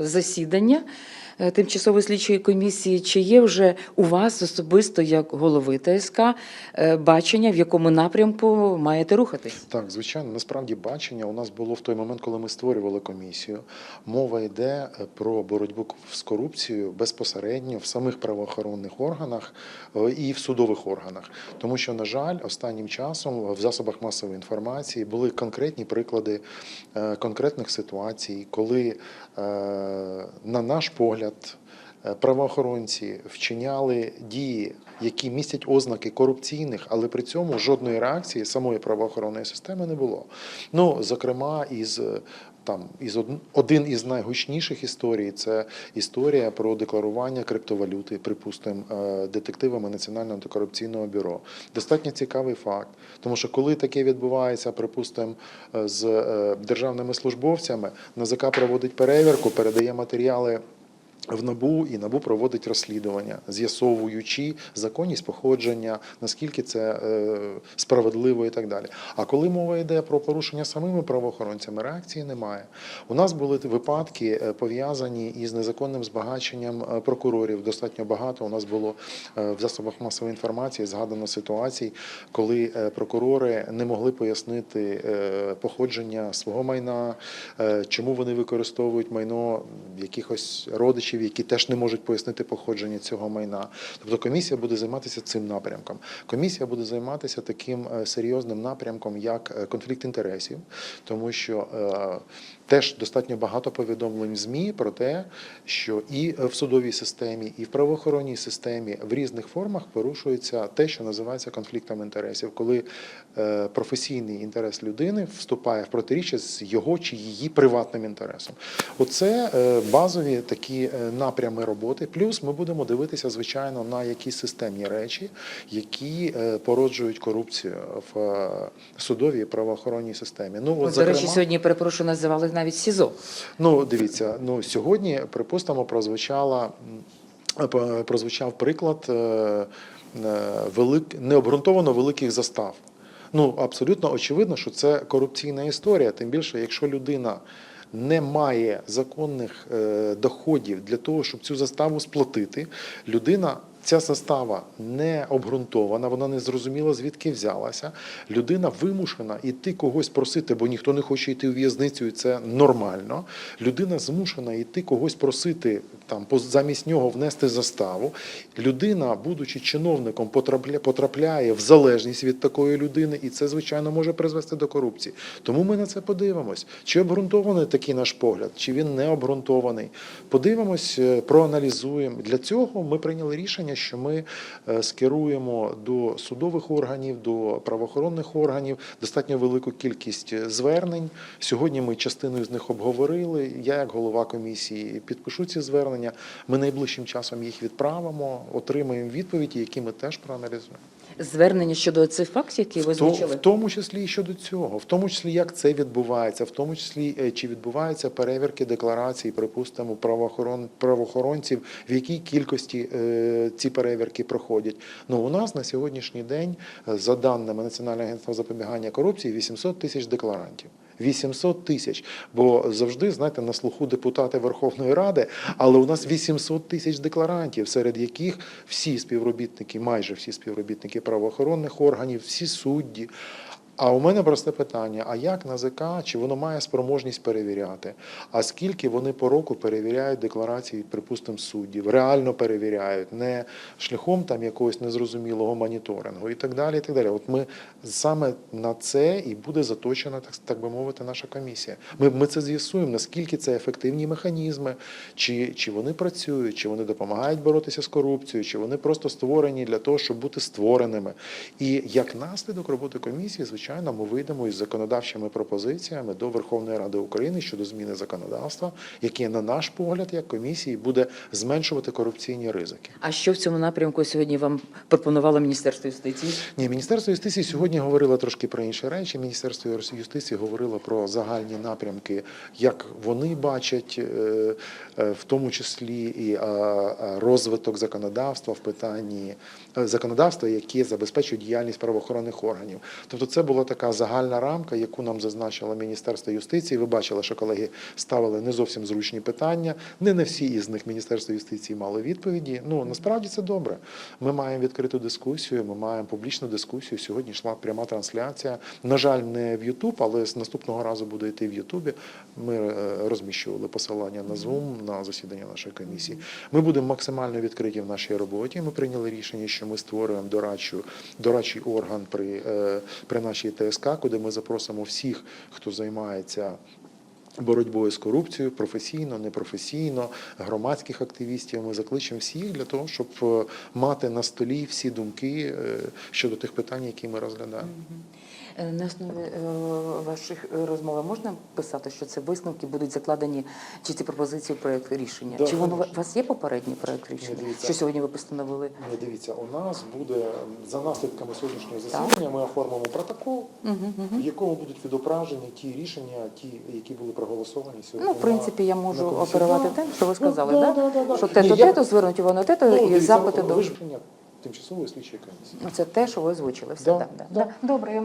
засідання тимчасової слідчої комісії. Чи є вже у вас особисто, як голови ТСК, е, бачення, в якому напрямку маєте рухатись? Так, звичайно, насправді бачення у нас було в той момент, коли ми створювали комісію. Мова йде е, про боротьбу з корупцією безпосередньо в самих правоохоронних органах е, і в судових органах. Тому що, на жаль, останнім часом в засобах масової інформації були конкретні приклади е, конкретних ситуацій, коли, е, на наш погляд, е, правоохоронці вчиняли дії, які містять ознаки корупційних, але при цьому жодної реакції самої правоохоронної системи не було. Ну, зокрема, із е, там із од- один із найгучніших історій це історія про декларування криптовалюти, припустимо, е, детективами Національного антикорупційного бюро. Достатньо цікавий факт, тому що коли таке відбувається, припустимо, з державними службовцями, НАЗК проводить перевірку, передає матеріали. В НАБУ і НАБУ проводить розслідування, з'ясовуючи законність походження, наскільки це е, справедливо і так далі. А коли мова йде про порушення самими правоохоронцями, реакції немає. У нас були випадки е, пов'язані із незаконним збагаченням е, прокурорів. Достатньо багато. У нас було в засобах масової інформації згадано ситуацій, коли прокурори не могли пояснити походження свого майна, чому вони використовують майно якихось родичів, які теж не можуть пояснити походження цього майна. Тобто комісія буде займатися цим напрямком. Комісія буде займатися таким е, серйозним напрямком, як е, конфлікт інтересів, тому що е, теж достатньо багато повідомлень в ЗМІ про те, що і в судовій системі, і в правоохоронній системі в різних формах порушується те, що називається конфліктом інтересів, коли е, професійний інтерес людини вступає в протиріччя з його чи її приватним інтересом. Оце е, базові такі е, напрями роботи. Плюс ми будемо дивитися, звичайно, на якісь системні речі, які породжують корупцію в судовій і правоохоронній системі. Ну, От, до речі, сьогодні перепрошую, називали навіть СІЗО. Ну, дивіться, ну сьогодні, припустимо, прозвучала прозвучав приклад е, е, велик, необґрунтовано великих застав. Ну, абсолютно очевидно, що це корупційна історія. Тим більше, якщо людина не має законних е, доходів для того, щоб цю заставу сплатити, людина. Ця застава не обґрунтована, вона не зрозуміла, звідки взялася. Людина вимушена йти когось просити, бо ніхто не хоче йти у в'язницю, і це нормально. Людина змушена йти когось просити там замість нього внести заставу. Людина, будучи чиновником, потрапля- потрапляє в залежність від такої людини, і це звичайно може призвести до корупції. Тому ми на це подивимось. Чи обґрунтований такий наш погляд, чи він не обґрунтований. Подивимось, е, проаналізуємо. Для цього ми прийняли рішення, що ми е, скеруємо до судових органів, до правоохоронних органів достатньо велику кількість е, звернень. Сьогодні ми частину з них обговорили. Я, як голова комісії, підпишу ці звернення. Ми найближчим часом їх відправимо, отримаємо відповіді, які ми теж проаналізуємо. Звернення щодо цих фактів, які ви В? В тому числі і щодо цього, в тому числі як це відбувається, в тому числі е, чи відбуваються перевірки декларацій, припустимо, правоохорон правоохоронців, в якій кількості е, ці перевірки проходять. Ну у нас на сьогоднішній день, е, за даними Національного агентства запобігання корупції, 800 тисяч декларантів. 800 тисяч, бо завжди знаєте на слуху депутати Верховної Ради, але у нас 800 тисяч декларантів, серед яких всі співробітники, майже всі співробітники правоохоронних органів, всі судді. А у мене просте питання: а як НАЗК, чи воно має спроможність перевіряти? А скільки вони по року перевіряють декларації, припустимо, суддів, реально перевіряють, не шляхом там якогось незрозумілого моніторингу і так далі. І так далі. От ми саме на це і буде заточена, так, так би мовити, наша комісія. Ми, ми це з'ясуємо, наскільки це ефективні механізми, чи, чи вони працюють, чи вони допомагають боротися з корупцією, чи вони просто створені для того, щоб бути створеними. І як наслідок роботи комісії, звичайно, ми вийдемо із законодавчими пропозиціями до Верховної Ради України щодо зміни законодавства, яке, на наш погляд, як комісії, буде зменшувати корупційні ризики. А що в цьому напрямку сьогодні вам пропонувало Міністерство юстиції? Ні, Міністерство юстиції сьогодні говорило трошки про інші речі. Міністерство юстиції говорило про загальні напрямки, як вони бачать, е, е, в тому числі і розвиток законодавства в питанні е, законодавства, яке забезпечує діяльність правоохоронних органів. Тобто, це була така загальна рамка, яку нам зазначило Міністерство юстиції. Ви бачили, що колеги ставили не зовсім зручні питання. Не на всі із них Міністерство юстиції мало відповіді. Ну насправді це добре. Ми маємо відкриту дискусію, ми маємо публічну дискусію. Сьогодні йшла пряма трансляція. На жаль, не в Ютуб, але з наступного разу буде йти в Ютубі. Ми е, розміщували посилання на Zoom, на засідання нашої комісії. Ми будемо максимально відкриті в нашій роботі. Ми прийняли рішення, що ми створюємо дорадчу, дорадчий орган при, е, при нашій ТСК, куди ми запросимо всіх, хто займається. Боротьбою з корупцією професійно, непрофесійно, громадських активістів. Ми закличемо всіх для того, щоб е, мати на столі всі думки е, щодо тих питань, які ми розглядаємо. Е, На основі е, ваших е, розмов можна писати, що це висновки будуть закладені, чи ці пропозиції в проєкт рішення? Да, чи воно у вас є попередній проєкт рішення? дивіться. Що сьогодні ви постановили? Ну, Дивіться, у нас буде за наслідками сьогоднішнього засідання. Ми оформимо протокол, в якому будуть відображені ті рішення, ті, які були проголосовані сьогодні. Ну, в принципі, я можу оперувати тим, що ви Ну, сказали, да, да? да, да, да. що те-то, те-то, звернуть воно те-то, Ну, і дивіться, запити до... тимчасової слідчої комісії. Ну, Це те, що ви озвучили. Все, Да, да, да, да. Добре,